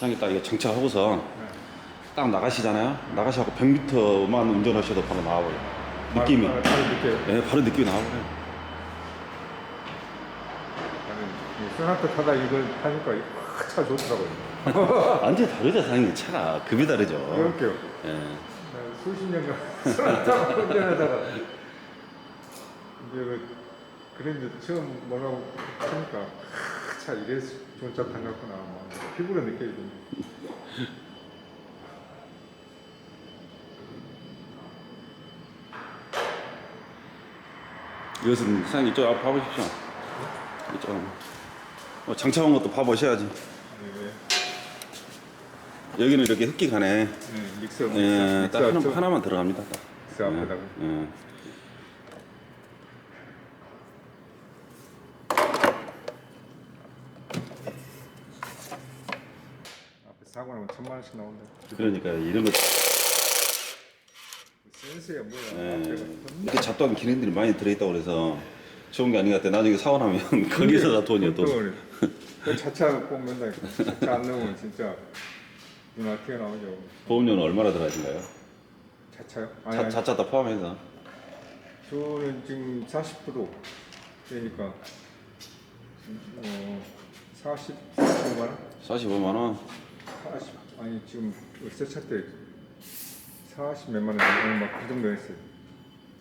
사장님 딱 이거 정차하고서 딱 나가시잖아요. 나가시고 100m만 운전하셔도 바로 나와버려요. 느낌이. 바로 느껴요. 네, 바로 느낌이 나와버려요. 나는 이 소나타 타다 이걸 타니까 확차 좋더라고요. 완전 다르죠, 사장님. 차가 급이 다르죠. 그럴게요. 예. 난 수십 년간 소나타 운전하다가 이제 그 그런데 처음 뭐라고 하니까 차 이래서 좋은 차 타놨구나. 막 피부로 느껴지고. 이것은 사장님 이쪽 앞 봐보십시오. 이쪽. 어, 장차온 것도 봐보셔야지. 네, 여기는 이렇게 흙기 가네. 네, 믹서, 예, 믹서 딱 하나, 앞쪽, 하나만 들어갑니다. 딱. 믹서 앞에다가. 예. 앞 사고 나면 천만 원씩 나온다. 그러니까 이런 거 센스야 뭐야. 예, 앞에가 이렇게 잡다한 기능들이 많이 들어있다고 그래서 좋은 게 아닌 것 같아. 나중에 사고 나면 거기서 다 돈이야 돈. 돈. 그 자차 꼭 맨날 자차 안 넣으면 진짜 눈 앞에 나오죠. 보험료는 얼마나 들어가신가요? 자차요? 아니, 자, 아니, 자차 다 포함해서 저는 지금 40% 되니까 어, 40, 45만 원? 45만 원. 40 아니 지금 세차 때40 몇만 원 정도 막그 정도 했어요.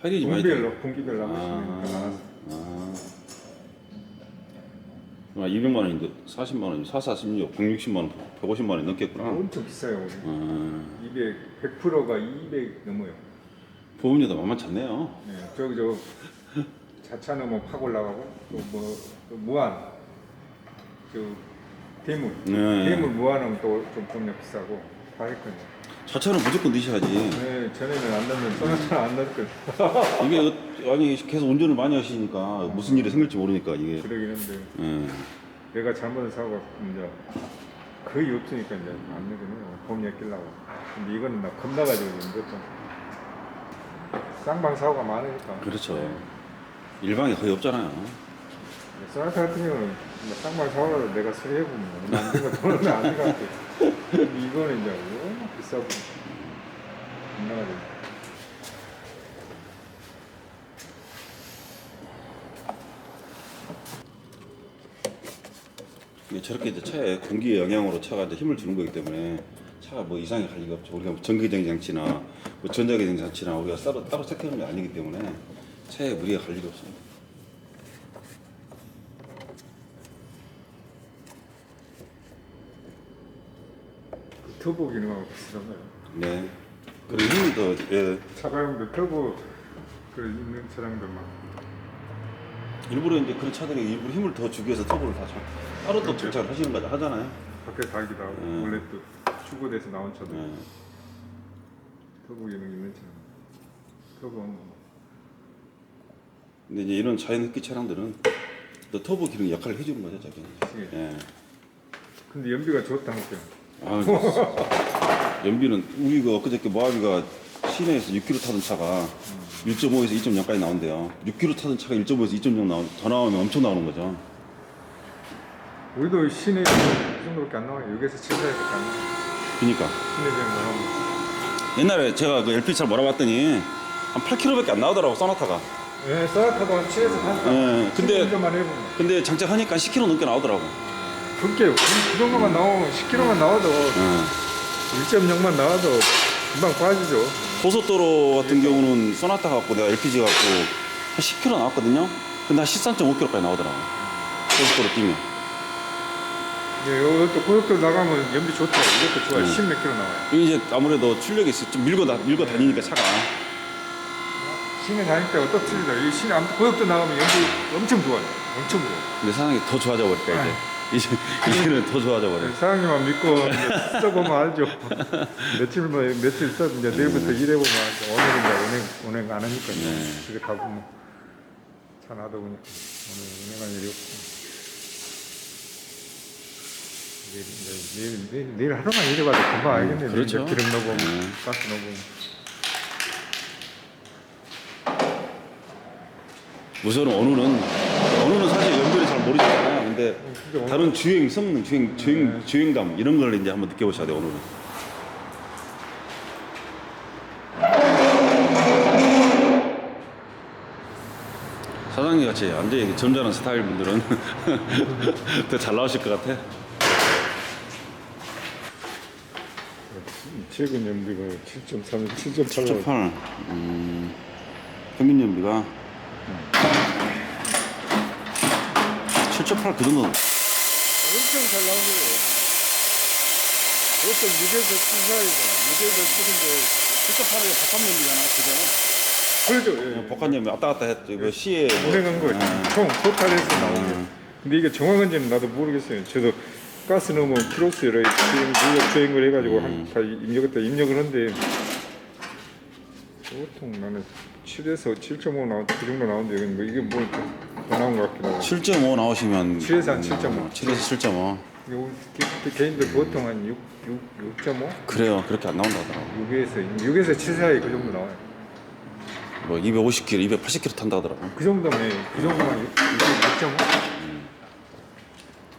할인이 많이 분기별로 들어. 분기별로 아. 아, 200만 원인데 40만 원, 4, 46, 160만 원, 150만 원 넘겠구나. 엄청 비싸요 오늘. 아, 200 100%가 200 넘어요. 보험료도 만만치 않네요. 네, 저기 저 자차는 뭐 파골 나가고 또뭐 또 무한 저 대물 네. 대물 무한은 또좀 보험료 비싸고 다 했거든요. 자차는 무조건 넣으셔야지. 네, 전에는 안 넣는 소나타는 안 넣었거든. 이게 어- 아니 계속 운전을 많이 하시니까 무슨 일이 생길지 모르니까 이게. 그러긴 한데 예. 내가 잘못한 사고가 이제 거의 없으니까 이제 안 넣거든요. 보험료 끼려고. 근데 이거는 나 겁나가지고 이제 넣었죠. 쌍방 사고가 많으니까. 그렇죠. 일방이 거의 없잖아요. 소나타 같은 경우는 뭐 쌍방 사고라도 내가 수리해보면 되고 돈은 안 들어갔고 이거는 이제 너무 비싸고 겁나가지고 이게 저렇게 이제 차에 공기의 영향으로 차가 이제 힘을 주는 거기 때문에 차가 뭐 이상이 갈 리가 없죠. 우리가 뭐 전기장 장치나 뭐 전자기장 장치나 우리가 따로 따로 세팅하는 게 아니기 때문에 차에 무리가 갈 리가 없습니다. 터보 기능하고 비슷한가요? 네. 그리고 더 예. 차가용도 터보 그 있는 차량들만 일부러 이제 그런 차들이 일부러 힘을 더 주기 위해서 터보를 다 자- 따로 또 장착을 하시는 거 하잖아요. 밖에 달기도 하고 음. 원래 또 추구돼서 나온 차도 예. 터보 기능 있는 차량 터보 뭐 근데 이제 이런 자연 흡기 차량들은 또 터보 기능 역할을 해주는 거죠, 자기. 예. 예. 근데 연비가 좋다니까 아, 연비는 우리 그 엊그저께 모하비가 시내에서 6km 타던 차가 1.5에서 2.0까지 나온대요. 6km 타던 차가 1.5에서 2.0 나오, 더 나오면 엄청 나오는 거죠. 우리도 시내 이 정도밖에 안 나와요 6에서 7사이밖에 안 나와요 그러니까 시내 비행 나오면 옛날에 제가 그 LP 차 몰아봤더니 한 8km밖에 안 나오더라고 소나타가. 예, 소나타도 한 7에서 8 예, 근데 해보면 근데 장착하니까 10km 넘게 나오더라고. 그렇게 그, 그 정도만 나오면 10km만 나와도 예. 1.0만 나와도 금방 빠지죠. 고속도로 같은 경우는 소나타 갖고 내가 LPG 갖고 한 10km 나왔거든요. 근데 한 13.5km까지 나오더라고. 고속도로 뛰면. 예, 이것도 고속도로 나가면 연비 좋더라고. 이것도 좋아요. 음. 10몇 킬로 나와요. 이게 이제 아무래도 출력이 있어. 좀 밀고 다, 밀고 다니니까 차가. 시내 다닐 때가 또 틀리다. 이 시내 아무튼 고속도로 나가면 연비 엄청 좋아요. 엄청 좋아요. 근데 사장이 더 좋아져 버릴까 이제. 이제 이제는 더 좋아져 버려. 사장님만 믿고 써보면 알죠. 며칠 뭐 며칠 써 이제 내일부터 일해보면 알죠. 오늘은 이제 운행 운행 안 하니까 네. 집에 가고 뭐차 놔두고 오늘 운행할 일이 없고. 내일, 내일, 내일, 내일 하루만 일해봐도 금방 알겠네. 그렇죠. 이제 기름 넣어보면, 네. 가스 넣어보면. 우선은 어느는 어느는 사실 연비를 잘 모르잖아요. 오늘- 다른 주행 성능, 주행 주행 주행감 이런 걸 이제 한번 느껴보셔야 돼요 오늘은. 사장님 같이 완전 히 점잖은 스타일 분들은 더 잘 나오실 것 같아. 최근 연비가 7.3, 7.8. 7.8. 음, 평균 연비가 7.8 그 정도. 엄청 잘 나오네요. 어떤 6에서 7 사이가 6에서 7인데 7.8이 복합 연비잖아, 그죠? 그러죠. 예. 복합 연비 왔다 갔다 했죠. 그 시에 뭐 운행한 거예요. 총 토탈해서 나온 거. 음. 근데 이게 정확한지는 나도 모르겠어요. 저도 가스 넣으면 키로수 여러 주행, 누적 주행을 해가지고 한, 다 입력했다 입력을 한데 보통 나는 7에서 7.5 나온 그 정도 나오는데 뭐 이게 뭐더 나온 것 같기도 하고. 7.5 나오시면 7에서 한 7.5. 7에서 7.5 요, 개- 개인들 보통 한 6, 6, 6.5? 그래요 그렇게 안 나온다 하더라고 6에서 6에서 7 사이 그 정도 나와요. 뭐 250km 280km 탄다 하더라고 그 정도면 그 정도면 6, 6.5?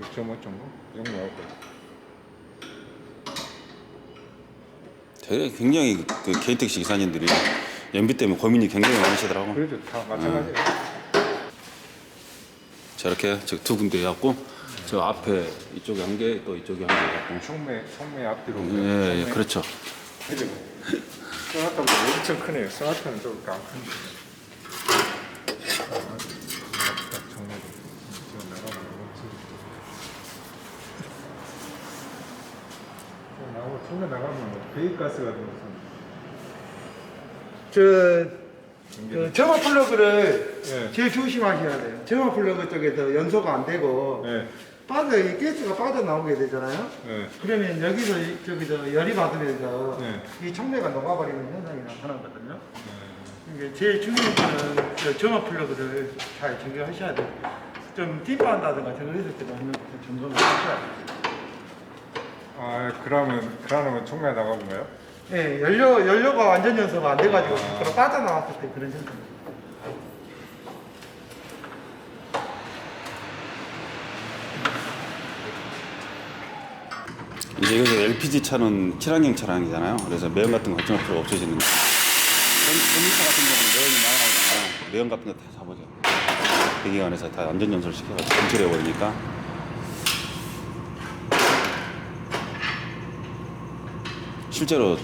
6.5 정도? 그 정도 나올 거예요. 되게 굉장히 그 개인택시 기사님들이 연비 때문에 고민이 굉장히 많으시더라고 그래도 다 마찬가지예요. 저렇게 저두 군데 해갖고 저 앞에 이쪽에 한 개 또 이쪽에 한 개 해갖고 성매 성매 앞뒤로. 예, 예 그렇죠. 소나타보다 엄청 크네요. 소나타는 좀 안 큰데. 저 나가면 나가면 뭐 배기가스 같은 거. 저, 그 점화 플러그를 예. 제일 조심하셔야 돼요. 점화 플러그 쪽에서 연소가 안 되고 예. 빠져 이 가스가 빠져 나오게 되잖아요. 예. 그러면 여기서 이- 저기서 열이 받으면서 네. 이 청매가 녹아버리는 현상이 나타나거든요. 이게 제일 중요한 거는 저 점화 플러그를 잘 점검하셔야 돼요. 좀 딥한다든가 저거 있을 때도 한번 점검을 하셔야 돼요. 아 그러면 그러면 총매 나가본가요? 예, 연료 연료가 완전 연소가 안 돼가지고 아. 빠져나왔을 때 그런 현상. 이제 여기서 LPG 차는 친환경 차량이잖아요. 그래서 매연 같은 거 걱정할 필요가 없어지는데 전기차 같은 경우는 매연이 많이 나오잖아요. 매연 같은 거 다 잡아줘. 배기관에서 다 안전 연소를 시켜가지고 검출해 버리니까. 실제로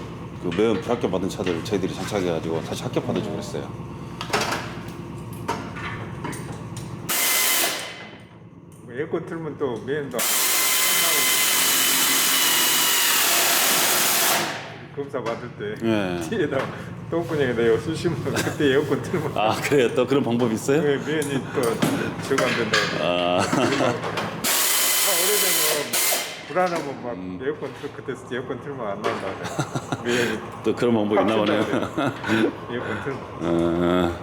그 매연 불합격 받은 차들 저희들이 장착해가지고 다시 합격 받아주고 그랬어요. 뭐 에어컨 틀면 또 매연도 검사 받을 때 예. 뒤에다 똥구녕에다 이거 쑤시면 그때 에어컨 틀면 아 그래요? 또 그런 방법이 있어요? 왜 매연이 또 저거 안 된다고 아차 오래되면 불안하면 막 음. 에어컨 틀 그때 에어컨 틀면 안 나온다 매연이 또 그런 방법이 있나 보네요. 에어컨 틀면 어,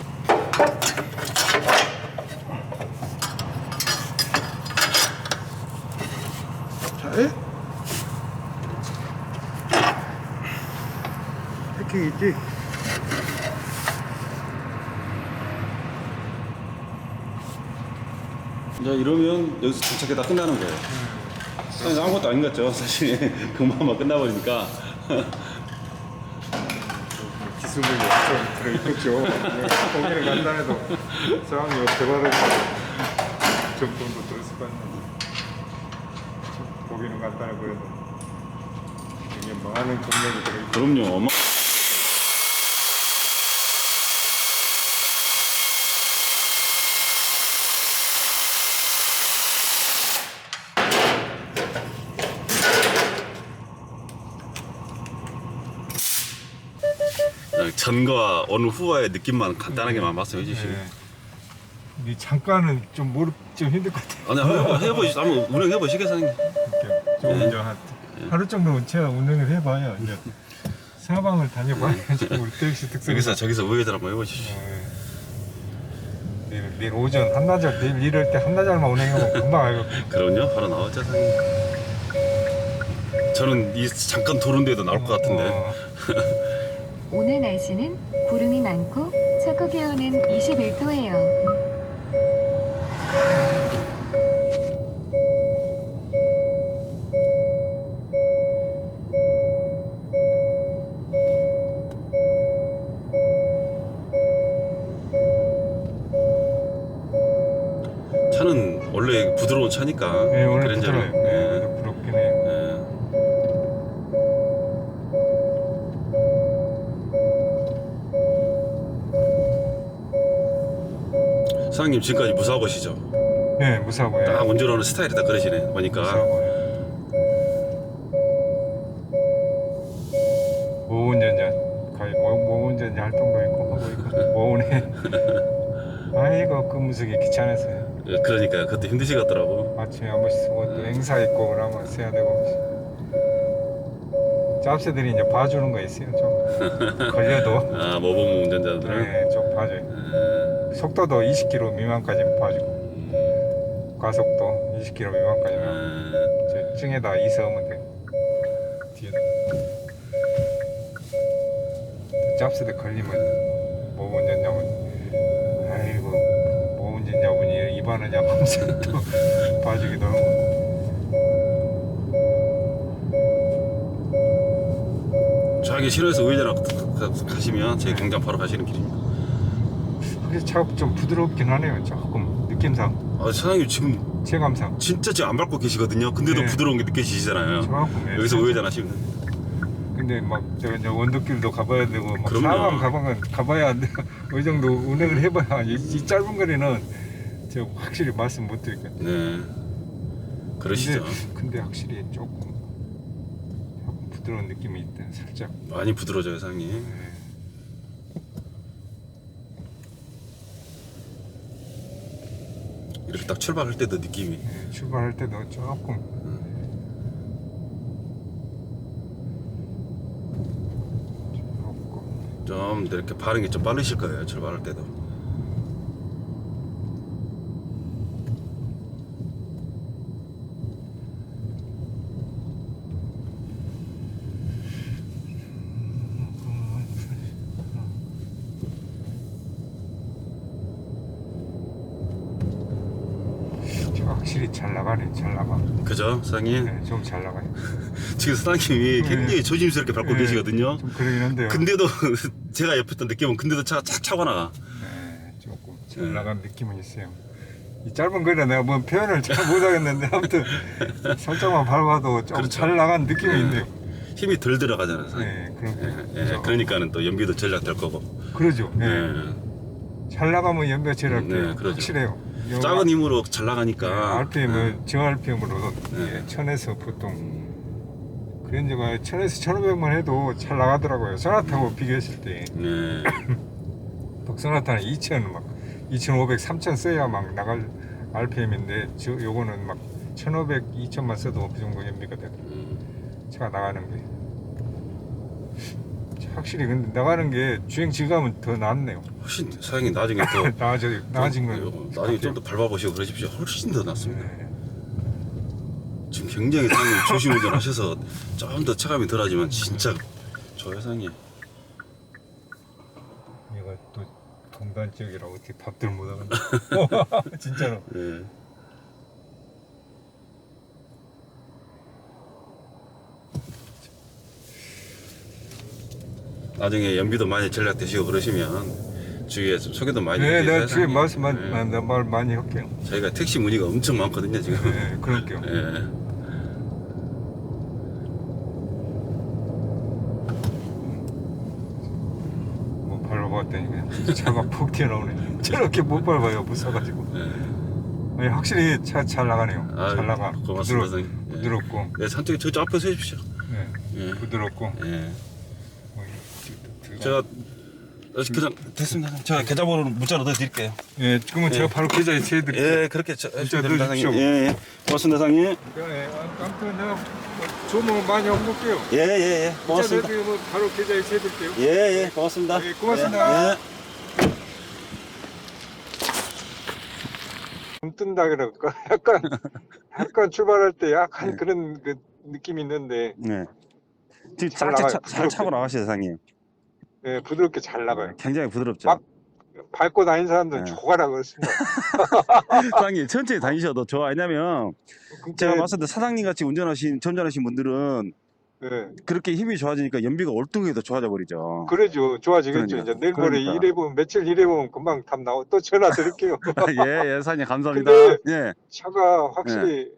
패킹 있지? 이제 이러면 여기서 도착해 다 끝나는 거예요. 사실 아무것도 아닌 것 같죠. 사실 금방만 끝나버리니까. 기술력이 좀 들어있겠죠 거기는 간단해도 사람이 옆에 받아서 좀 정도 들었을 거 아니야 보기는 간단해 보여도 이게 많은 금액이 들어있고 그럼요. 엄마. 전과 어느 후와의 느낌만 간단하게만 말씀해 주시고. 네. 이 잠깐은 좀 모르 좀 힘들 것 같아요. 아니 한번 해보시, 한번 운행해 보시겠어요? 이렇게 좀 이제 한 하루 정도 제가 운행을 해봐야 이제 사방을 다녀봐야지 우리 택시 특성. 여기서 저기서 우회전 한번 해보시죠. 네. 내일, 내일 오전 한나절 내일 일할 때 한나절만 운행하면 금방 알고. 그럼요, 바로 나오죠, 상님. 저는 이 잠깐 도는데도 나올 것 같은데. 어, 오늘 날씨는 구름이 많고 최고 기온은 21도예요. 차는 원래 부드러운 차니까 네, 그랜저는 지금까지 무사고시죠? 네, 무사고요. 딱 운전하는 스타일이 다 그러시네. 보니까. 무사고요. 모운전자 거의 모, 모운전자 활동도 있고 하고 있고 모운에. 아이고 근무석이 귀찮았어요. 예, 그러니까 그때 힘드시겠더라고. 아침에 한 번씩 쓰고 또 행사 있고 그러면 써야 되고. 짭새들이 이제 봐주는 거 있어요 좀. 걸려도. 아 모범 운전자들은 네, 좀 봐줘요. 예. 속도도 20km 미만까지 봐주고 가속도 20km 미만까지 예. 저 증에다 이서하면 돼. 뒤에 짭새들 걸리면 뭐 운전자분 아이고 뭐 운전자분이 입안하냐 하면서 또 봐주기도 하고. 저기 실내에서 우회전 가시면 제 공장 바로 가시는 길입니다 차가 좀 부드럽긴 하네요 조금 느낌상 아 사장님 지금 체감상 진짜 지금 안 밟고 계시거든요 근데도 네. 부드러운 게 느껴지시잖아요 조금 예, 여기서. 우회전 하시면 됩니다 근데 막 제가 이제 원덕길도 가봐야 되고 막 그럼요. 사방 가방은 가봐야 안 돼요. 이 정도 운행을 해봐야 이, 이 짧은 거리는 제가 확실히 말씀 못 드리겠어요. 네 그러시죠 근데, 근데 확실히 조금 조금 부드러운 느낌이 있다. 살짝. 많이 부드러워져요 사장님 네. 이렇게 딱 출발할 때도 느낌이. 네, 출발할 때도 조금. 조금 좀 이렇게 반응이 좀 빠르실 거예요 출발할 때도 확실히 잘 나가네. 잘 나가. 그죠 사장님 네, 좀 잘 나가요. 지금 사장님이 네. 굉장히 조심스럽게 밟고 네, 계시거든요 좀 그러긴 한데요. 근데도 제가 옆에 있던 느낌은 근데도 차가 착 차고 나가 네, 조금 잘 네. 나간 느낌은 있어요. 이 짧은 거리라 내가 뭐 표현을 잘 못하겠는데 아무튼 살짝만 밟아도 좀 그렇죠. 잘 나간 느낌이 네. 있네요. 힘이 덜 들어가잖아요 사장님 네, 그런 예, 예, 그러니까는 또 연비도 전략될 거고 그러죠. 네. 예. 잘 나가면 게 네, 그러죠. 확실해요. 요- 작은 힘으로 잘 네, 나가니까 RPM을 저 RPM으로 네. 천에서 보통 그랜저가 천에서 천오백만 해도 잘 나가더라고요. 소나타하고 비교했을 때 네. 독소나타는 2천 막 2,500, 3천 써야 막 나갈 RPM인데 저 요거는 막 1,500, 2천만 써도 그 정도 연비가 돼. 음, 차가 나가는 게 확실히 근데 나가는 게 주행 질감은 더 낫네요. 훨씬 사장님 나중에 또 나아져 나아진 건 어, 나중에 좀 더 밟아보시고 그러십시오 훨씬 더 낫습니다 네. 지금 굉장히 사장님 조심 운전하셔서 좀 더 체감이 덜하지만 진짜 좋아요 사장님 이거 또 동단 지역이라 어떻게 밥들 못 하겠네. 진짜로. 네. 나중에 연비도 많이 전략되시고 그러시면 주위에 좀 소개도 많이 네, 해주세요, 내가 사장님. 말씀 많이, 네. 말, 말 많이 할게요. 저희가 택시 문의가 엄청 많거든요 지금 네, 그럴게요. 예. 뭐 밟아봤더니 그냥 차가 푹 튀어나오네. 저렇게 못 밟아요, 무서워가지고. 예. 아니, 확실히 차 잘 나가네요. 아유, 잘 나가. 고맙습니다, 선생님. 예. 부드럽고, 네, 산쪽에 저쪽 앞에 서 주십시오 네, 예. 부드럽고. 예. 뭐, 이- 들어가- 제가 어, 그냥 됐습니다. 제가 계좌번호 문자로 넣어드릴게요. 예, 지금은 제가 바로 계좌에 채해드릴게요. 예, 그렇게 저, 문자 넣어주십시오. 사장님. 예, 예. 고맙습니다, 사장님. 예, 아, 아무튼 내가 뭐 조모 많이 얻을게요. 예, 예, 예. 문자 고맙습니다. 넣어드리면 바로 계좌에 채해드릴게요. 예, 예, 고맙습니다. 예, 고맙습니다. 예, 예. 좀 뜬다 그럴까? 약간 약간 출발할 때 약간 그런 그 느낌이 있는데 네. 지금 잘 나가요, 잘 부드럽게. 차고 나가시죠, 사장님. 예, 부드럽게 잘 나가요. 굉장히 부드럽죠. 막- 밟고 다니는 사람들은 네. 조가라 그렇습니다. 사장님 천천히 다니셔도 좋아. 왜냐면 제가 봤을 때 사장님 같이 운전하신 전전하신 분들은 네. 그렇게 힘이 좋아지니까 연비가 월등하게 더 좋아져 버리죠. 그러죠. 좋아지겠죠. 그러니까. 이제 내일 모레 그러니까. 일해 보면 며칠 일해 보면 금방 답 나오. 또 전화 드릴게요. 예, 예, 사장님 감사합니다. 예, 차가 확실히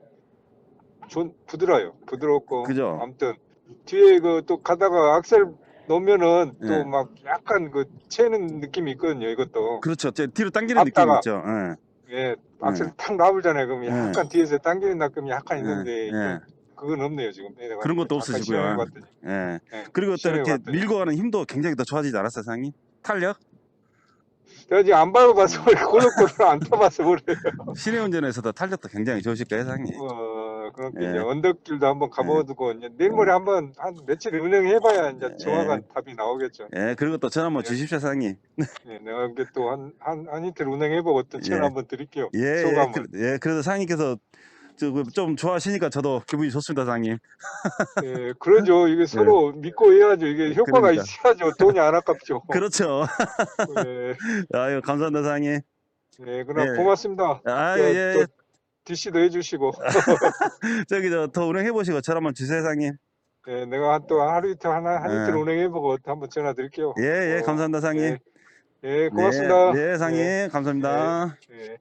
좋 부드러워요. 부드럽고 그죠? 아무튼 뒤에 그 또 가다가 악셀 놓으면은 예. 또 막 약간 그 채는 느낌이 있거든요. 이것도 그렇죠. 제 뒤로 당기는 느낌이 앞다가. 있죠. 예, 예 악셀 탁 놔불잖아요. 그럼 예. 약간 뒤에서 당기는 느낌이 약간 예, 있는데 예, 그건 없네요 지금. 내가 그런 것도 없으시고요. 예. 예, 그리고 또 이렇게. 밀고 가는 힘도 굉장히 더 좋아지지 않았어요, 사장님? 탄력? 내가 지금 안 밟아봐서. 고속도로를 안 타봐서 그래요. 시내 운전에서도 탄력도 굉장히 좋으실 거예요, 사장님. 어, 그렇게 예. 언덕길도 한번 가보고 이제 내일 모레 한번 한 며칠 운행해봐야 이제 정확한 답이 나오겠죠. 예, 그리고 또 전화 한번 예. 주십시오, 사장님. 예, 내가 이게 또한 한 한 이틀 운행해보고 또 전화 예. 한번 드릴게요. 예, 예, 소감을. 그, 예, 그래도 사장님께서 저그 좀 좋아하시니까 저도 기분이 좋습니다, 사장님. 예, 그러죠. 이게 서로 믿고 해야죠. 이게 효과가 네. 그러니까. 있어야죠. 돈이 안 아깝죠. 그렇죠. 예, 아유, 감사합니다, 사장님. 예, 그럼 예. 고맙습니다. 아, 저, 예, 또 예. DC도 해주시고. 저기 저더 운행해 보시고 전화 한번 주세요, 사장님. 예, 내가 한또 하루 이틀 하나 한 이틀 예. 운행해보고 또 한번 전화 드릴게요. 예, 예, 어, 감사합니다, 사장님. 예, 예, 고맙습니다. 네, 네, 사장님. 예. 감사합니다. 예.